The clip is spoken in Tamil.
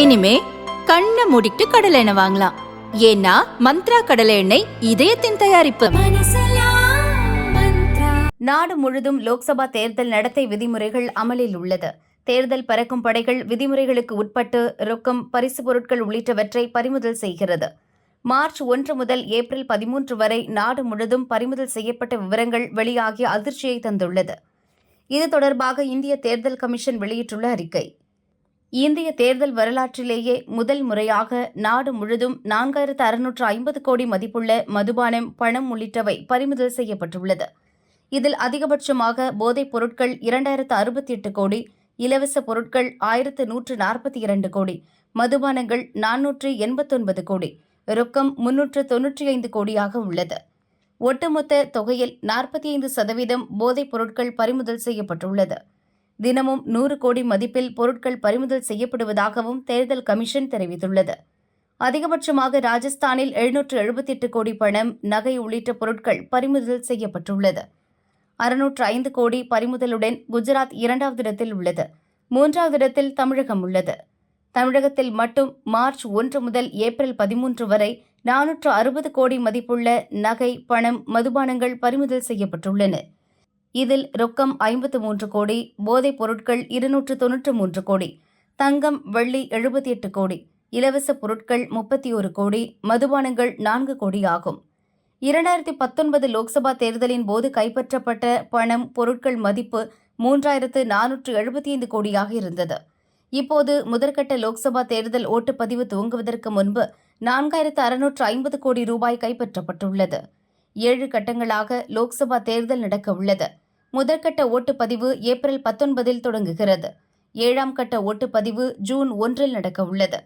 இனிமே கண்ணை மூடிட்டு கடலை எண்ணெய் வாங்கலாம். ஏன்னா மந்த்ரா கடலை எண்ணெய் இதயத்தின் தயாரிப்பு. நாடு முழுதும் லோக்சபா தேர்தல் நடத்தை விதிமுறைகள் அமலில் உள்ளது. தேர்தல் பறக்கும் படைகள் விதிமுறைகளுக்கு உட்பட்டு ரொக்கம் பரிசு பொருட்கள் உள்ளிட்டவற்றை பறிமுதல் செய்கிறது. மார்ச் ஒன்று முதல் ஏப்ரல் பதிமூன்று வரை நாடு முழுதும் பறிமுதல் செய்யப்பட்ட விவரங்கள் வெளியாகி அதிர்ச்சியை தந்துள்ளது. இது தொடர்பாக இந்திய தேர்தல் கமிஷன் வெளியிட்டுள்ள அறிக்கை. இந்திய தேர்தல் வரலாற்றிலேயே முதல் முறையாக நாடு முழுதும் நான்காயிரத்து அறுநூற்று ஐம்பது கோடி மதிப்புள்ள மதுபானம் பணம் உள்ளிட்டவை பறிமுதல் செய்யப்பட்டுள்ளது. இதில் அதிகபட்சமாக போதைப் பொருட்கள் இரண்டாயிரத்து அறுபத்தி எட்டு கோடி இலவச பொருட்கள் ஆயிரத்து நூற்று நாற்பத்தி இரண்டு கோடி மதுபானங்கள் நானூற்று எண்பத்தொன்பது கோடி ரொக்கம் முன்னூற்று தொன்னூற்றி ஐந்து கோடியாக உள்ளது. ஒட்டுமொத்த தொகையில் நாற்பத்தி ஐந்து சதவீதம் போதைப் பொருட்கள் பறிமுதல் செய்யப்பட்டுள்ளது. தினமும் நூறு கோடி மதிப்பில் பொருட்கள் பறிமுதல் செய்யப்படுவதாகவும் தேர்தல் கமிஷன் தெரிவித்துள்ளது. அதிகபட்சமாக ராஜஸ்தானில் எழுநூற்று எழுபத்தெட்டு கோடி பணம் நகை உள்ளிட்ட பொருட்கள் பறிமுதல் செய்யப்பட்டுள்ளது. அறுநூற்று ஐந்து கோடி பறிமுதலுடன் குஜராத் இரண்டாவது இடத்தில் உள்ளது. மூன்றாவது இடத்தில் தமிழகம் உள்ளது. தமிழகத்தில் மட்டும் மார்ச் ஒன்று முதல் ஏப்ரல் பதிமூன்று வரை நானூற்று அறுபது கோடி மதிப்புள்ள நகை பணம் மதுபானங்கள் பறிமுதல் செய்யப்பட்டுள்ளன. இதில் ரொக்கம் ஐம்பத்து மூன்று கோடி போதைப் பொருட்கள் இருநூற்று தொன்னூற்று மூன்று கோடி தங்கம் வெள்ளி எழுபத்தி எட்டு கோடி இலவச பொருட்கள் முப்பத்தி ஒரு கோடி மதுபானங்கள் நான்கு கோடி ஆகும். இரண்டாயிரத்தி பத்தொன்பது லோக்சபா தேர்தலின் போது கைப்பற்றப்பட்ட பணம் பொருட்கள் மதிப்பு மூன்றாயிரத்து நானூற்று எழுபத்தி ஐந்து கோடியாக இருந்தது. இப்போது முதற்கட்ட லோக்சபா தேர்தல் ஓட்டுப்பதிவு துவங்குவதற்கு முன்பு நான்காயிரத்து அறுநூற்று ஐம்பது கோடி ரூபாய் கைப்பற்றப்பட்டுள்ளது. ஏழு கட்டங்களாக லோக்சபா தேர்தல் நடக்க உள்ளது முதற்கட்ட ஓட்டுப்பதிவு ஏப்ரல் பத்தொன்பதில் தொடங்குகிறது. ஏழாம் கட்ட ஓட்டுப்பதிவு ஜூன் ஒன்றில் நடக்க உள்ளது